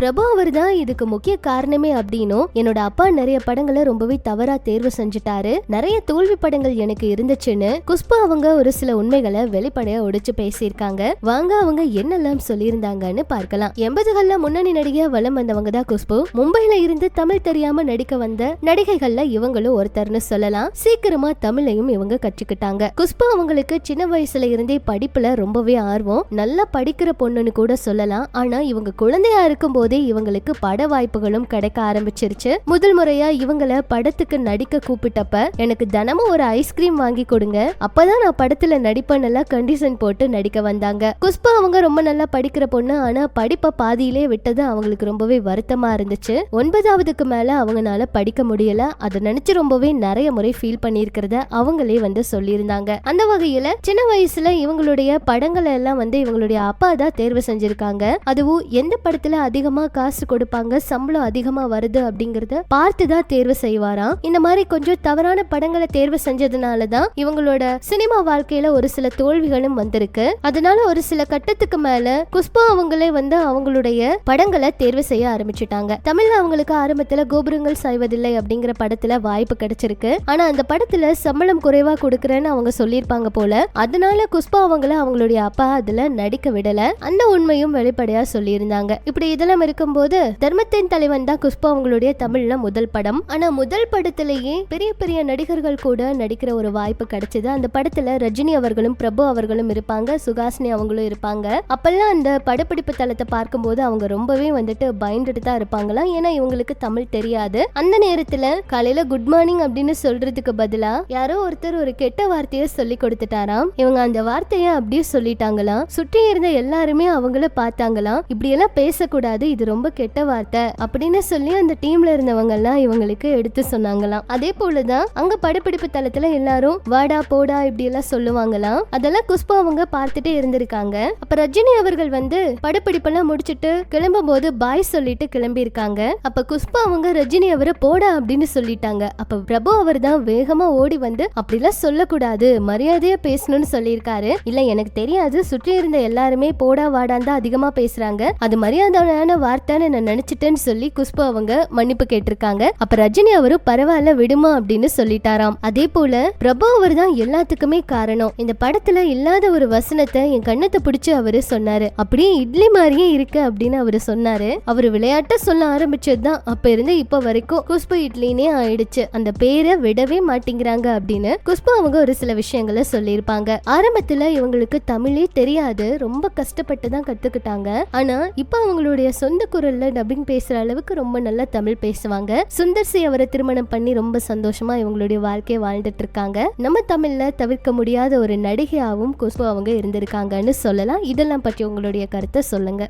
பிரபு அவர் தான் இதுக்கு முக்கிய காரணமே அப்படின்னும் என்னோட அப்பா நிறைய படங்களை ரொம்பவே தவறா தேர்வு செஞ்சுட்டாரு. நிறைய தோல்வி படங்கள் எனக்கு இருந்துச்சுன்னு குஷ்பு அவங்க ஒரு சில உண்மைகளை வெளிப்படையா உடைச்சு பேசியிருக்காங்க. வாங்க அவங்க என்னெல்லாம் சொல்லியிருந்தாங்கன்னு பார்க்கலாம். எண்பதுகள்ல முன்னணி நடிகையா வலம் வந்தவங்க தான் குஷ்பு. மும்பையில இருந்து தமிழ் தெரியாம நடிக்க வந்த நடிகைகள்ல இவங்களும் ஒருத்தர்னு சொல்லலாம். சீக்கிரமா தமிழையும் இவங்க கற்றுக்கிட்டாங்க. குஷ்பு அவங்களுக்கு சின்ன வயசுல இருந்தே படிப்புல ரொம்பவே ஆர்வம். நல்லா படிக்கிற பொண்ணுன்னு கூட சொல்லலாம். ஆனா இவங்க குழந்தையா இருக்கும் போது இவங்களுக்கு பட வாய்ப்புகளும் கிடைக்க ஆரம்பிச்சிருச்சு. முதல் முறையா இவங்கள படத்துக்கு நடிக்க கூப்பிட்டப்ப எனக்கு தினமும் ஒரு ஐஸ்கிரீம் வாங்கி கொடுங்க. அப்பதான் நான் படத்துல நடிப்பேன் நல்லா கண்டிஷன் போட்டு நடிக்க வந்தாங்க. குஷ்பா அவங்க ரொம்ப நல்லா படிக்கிற பொண்ணு ஆனா படிப்பை பாதியிலே விட்டது அவங்களுக்கு ரொம்பவே வருத்தமா இருந்துச்சு. ஒன்பதாவதுக்கு மேல அவங்கனால படிக்க முடியல. அதை நினைச்சு ரொம்பவே நிறைய முறை ஃபீல் பண்ணியிருக்கிறத அவங்களே வந்து சொல்லியிருந்தாங்க. அந்த வகையில சின்ன வயசுல இவங்களுடைய படங்களை எல்லாம் வந்து இவங்களுடைய அப்பா தான் தேர்வு செஞ்சிருக்காங்க. அதுவும் எந்த படத்துல அதிகமா காசு கொடுப்பாங்க சம்பளம் அதிகமா வருது அப்படிங்கறத பார்த்து தான் தேர்வு செய்வாராம். இந்த மாதிரி கொஞ்சம் தவறான படங்களை தேர்வு செஞ்சதுனால தான் இவங்களோட சினிமா வாழ்க்கையில ஒரு சில தோல்விகளும் வந்திருக்கு. அதனால ஒரு சில கட்டத்துக்கு மேல குஷ்பா அவங்களே வந்து அவங்களுடைய படங்களை தேர்வு செய்ய ஆரம்பிச்சுட்டாங்க. தமிழ்ல அவங்களுக்கு ஆரம்பத்துல கோபுரங்கள் சாய்வதில்லை அப்படிங்கிற படத்துல வாய்ப்பு கிடைச்சிருக்கு. ஆனா அந்த படத்துல சம்பளம் குறைவா கொடுக்கறேன்னு அவங்க சொல்லியிருப்பாங்க போல அதனால குஷ்பா அவங்கள அவங்களுடைய அப்பா அதுல நடிக்க விடல. அந்த உண்மையும் வெளிப்படையா சொல்லியிருந்தாங்க. இப்படி இதெல்லாம் இருக்கும்போது தர்மத்தின் தலைவன் தான் குஷ்பா அவங்களுடைய தமிழ்ல முதல் படம். ஆனா முதல் படத்திலேயே பெரிய பெரிய நடிகர்கள் கூட நடிக்கிற ஒரு வாய்ப்பு கிடைச்சது. அந்த படத்துல ரஜினி அவர்களும் பிரபு அவர்களும் இருப்பாங்க சுகாசினி அவங்களும் இருப்பாங்க. அப்பெல்லாம் அந்த படப்பிடிப்பு தளத்தை பார்க்கும்போது அவங்க ரொம்பவே வந்துட்டு பயந்துட்டு தான் இருப்பாங்களாம். ஏன்னா இவங்களுக்கு தமிழ் தெரியாது. அந்த நேரத்துல காலையில குட் மார்னிங் அப்படின்னு சொல்றதுக்கு பதிலா யாரோ ஒருத்தர் ஒரு கெட்ட வார்த்தையை சொல்லி கொடுத்துட்டாராம். இவங்க அந்த வார்த்தையை அப்படியே சொல்லிட்டாங்களாம். சுற்றி இருந்த எல்லாருமே அவங்கள பார்த்தாங்களாம். இப்படி எல்லாம் பேசக்கூடாது. இது ரொம்ப கெட்ட வார்த்தை அப்படின்னு சொல்லி அந்த டீம்ல இருந்தவங்க எல்லாம் இவங்களுக்கு எடுத்து சொன்னாங்களாம். அதே போலதான் அங்க படப்பிடிப்பு தளத்துல எல்லாரும் வாடா போடா இப்படி எல்லாம் சொல்லுவாங்களாம். அதெல்லாம் குஷ்பு அவங்க பார்த்துட்டே இருந்திருக்காங்க. அப்ப ரஜினி அவர்கள் வந்து படப்பிடிப்பெல்லாம் முடிச்சிட்டு கிளம்பும் போது பாய் சொல்லிட்டு கிளம்பி இருக்காங்க அப்ப குஷ்பு அவங்க ரஜினி அவரை போடா அப்படின்னு சொல்லிட்டாங்க. அப்ப பிரபு அவர் தான் வேகமா ஓடி வந்து அப்படிலாம் சொல்லக்கூடாது மரியாதையா பேசணும்னு சொல்லியிருக்காரு. இல்ல எனக்கு தெரியாது சுற்றி இருந்த எல்லாருமே போடா வாடான்னு தான் அதிகமா பேசுறாங்க. அது மரியாதையான வார்த்தைன்னு நான் நினைச்சிட்டேன்னு சொல்லி குஷ்பு அவங்க மன்னிப்பு கேட்டிருக்காங்க. அப்ப ரஜினி அவரு பரவாயில்ல விடுமா அப்படின்னு சொல்லிட்டாராம். அதே போல பிரபு அவர் தான் எல்லாத்துக்குமே காரணம். இந்த படத்துல இல்லாத ஒரு வசனத்தை என் கண்ணத்தை பிடிச்சு அவரு சொன்னாரு. அப்படியே இட்லி மாதிரியே இருக்கு அப்படின்னு அவரு சொன்னாரு. அவரு விளையாட்ட சொல்ல ஆரம்பிச்சதுதான் அப்ப இருந்து இப்ப வரைக்கும் குஷ்பு இட்லினே ஆயிடுச்சு. அந்த பேரை விடவே மாட்டேங்கிறாங்க அப்படின்னு குஷ்பு அவங்க ஒரு சில விஷயங்களை சொல்லியிருப்பாங்க. ஆரம்பத்துல இவங்களுக்கு தமிழே தெரியாது. ரொம்ப கஷ்டப்பட்டு தான் கத்துக்கிட்டாங்க. ஆனா இப்ப அவங்களுடைய சொந்த குரல்ல டப்பிங் பேசுற அளவுக்கு ரொம்ப நல்லா தமிழ் பேசுவாங்க. சுந்தர் சி அவரை திருமணம் பண்ணி ரொம்ப சந்தோஷமா இவங்களுடைய வாழ்க்கையை வாழ்ந்துட்டு இருக்காங்க. நம்ம தமிழ்ல தவிர்க்க முடியாத ஒரு நடிகையாவும் குஷ்பு அவங்க இருந்திருக்காங்கன்னு சொல்லலாம். இதெல்லாம் பற்றி உங்களுடைய கருத்தை சொல்லுங்க.